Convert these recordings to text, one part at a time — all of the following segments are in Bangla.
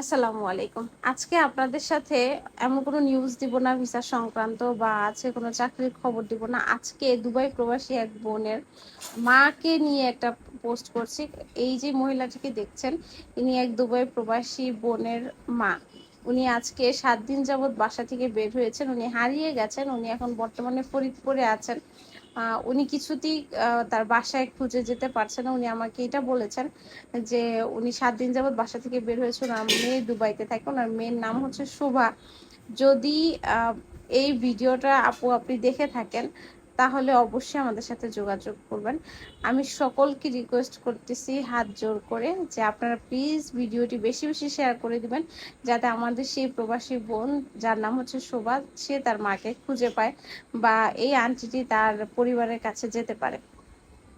আসসালামু আলাইকুম। আজকে আপনাদের সাথে এমন কোনো নিউজ দিব না ভিসা সংক্রান্ত বা আছে কোনো চাকরির খবর দিব না। আজকে দুবাই প্রবাসী এক বোনের মাকে নিয়ে একটা পোস্ট করছি। এই যে মহিলাটিকে দেখছেন, ইনি এক দুবাই প্রবাসী বোনের মা। উনি আজকে সাত দিন যাবৎ বাসা থেকে বের হয়েছেন, উনি হারিয়ে গেছেন, উনি এখন বর্তমানে ফরিদপুরে আছেন। উনি কিছুতেই তার বাসায় খুঁজে যেতে পারছে না। উনি আমাকে এটা বলেছেন যে উনি সাত দিন যাবৎ বাসা থেকে বের হয়েছে, ওনার মেয়ে দুবাইতে থাকে, ওনার মেয়ের নাম হচ্ছে শোভা। যদি এই ভিডিওটা আপু আপনি দেখে থাকেন তাহলে অবশ্যই আমাদের সাথে যোগাযোগ করবেন। আমি সকলকে রিকোয়েস্ট করতেছি হাত জোর করে যে আপনারা প্লিজ ভিডিওটি বেশি বেশি শেয়ার করে দিবেন, যাতে আমাদের সেই প্রবাসী বোন যার নাম হচ্ছে শোভা, সে তার মাকে খুঁজে পায় বা এই আন্টিটি তার পরিবারের কাছে যেতে পারে।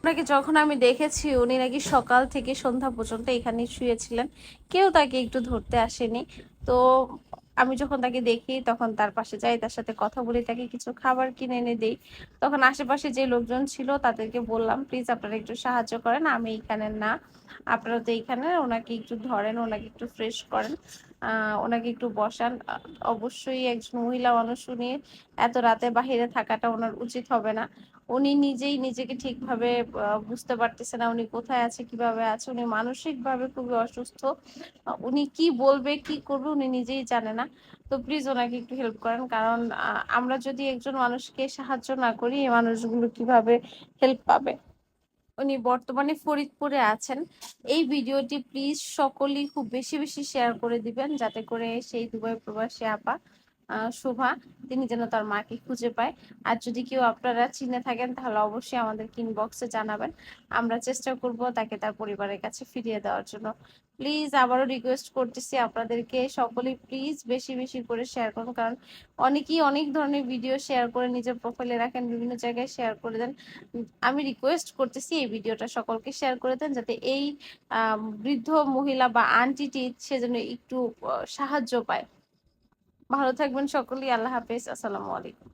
ওনাকে যখন আমি দেখেছি, উনি নাকি সকাল থেকে সন্ধ্যা পর্যন্ত এখানে শুয়েছিলেন। কেউ তাকে একটু ধরতে আসেনি। তো আমি যখন তাকে দেখি, তখন তার পাশে যাই, তার সাথে কথা বলি, তাকে কিছু খাবার কিনে এনে দেই। তখন আশেপাশে যে লোকজন ছিল, তাদেরকে বললাম, প্লিজ আপনারা একটু সাহায্য করেন, আমি এখানে না। আপনারা তো এইখানে ওনাকে একটু ধরেন, ওনাকে একটু ফ্রেশ করেন ওনাকে একটু বসান। অবশ্যই একজন মহিলা মানুষ, উনি এত রাতে বাহিরে থাকাটা ওনার উচিত হবে না। উনি নিজেই নিজেকে ঠিকভাবে বুঝতে পারতেছে না, উনি কোথায় আছে, কীভাবে আছে, উনি মানসিক ভাবে খুবই অসুস্থ। উনি কি বলবে, কি করবে, উনি নিজেই জানে না। তো প্লিজ ওনাকে একটু হেল্প করেন, কারণ আমরা যদি একজন মানুষকে সাহায্য না করি, এই মানুষগুলো কীভাবে হেল্প পাবে? উনি বর্তমানে ফরিদপুরে আছেন। এই ভিডিওটি প্লিজ সকলেই খুব বেশি বেশি শেয়ার করে দিবেন, যাতে করে সেই দুবাই প্রবাসী আপা শোভা, তিনি যেন তার মাকে খুঁজে পায়। আর যদি কেউ আপনারা চিনে থাকেন, তাহলে অবশ্যই আমাদের ইনবক্সে জানাবেন। আমরা চেষ্টা করব তাকে তার পরিবারের কাছে ফিরিয়ে দেওয়ার জন্য। প্লিজ আবারও রিকোয়েস্ট করতেছি আপনাদেরকে। সকলেই প্লিজ বেশি বেশি করে শেয়ার করুন। কারণ অনেকেই অনেক ধরনের ভিডিও শেয়ার করে নিজের প্রোফাইলে রাখেন, বিভিন্ন জায়গায় শেয়ার করে দেন। আমি রিকোয়েস্ট করতেছি এই ভিডিওটা সকলকে শেয়ার করে দেন, যাতে এই বৃদ্ধ মহিলা বা আন্টিটি সে যেন একটু সাহায্য পায়। ভালো থাকবেন সকলেই আল্লাহ হাফেজ আসসালামু আলাইকুম।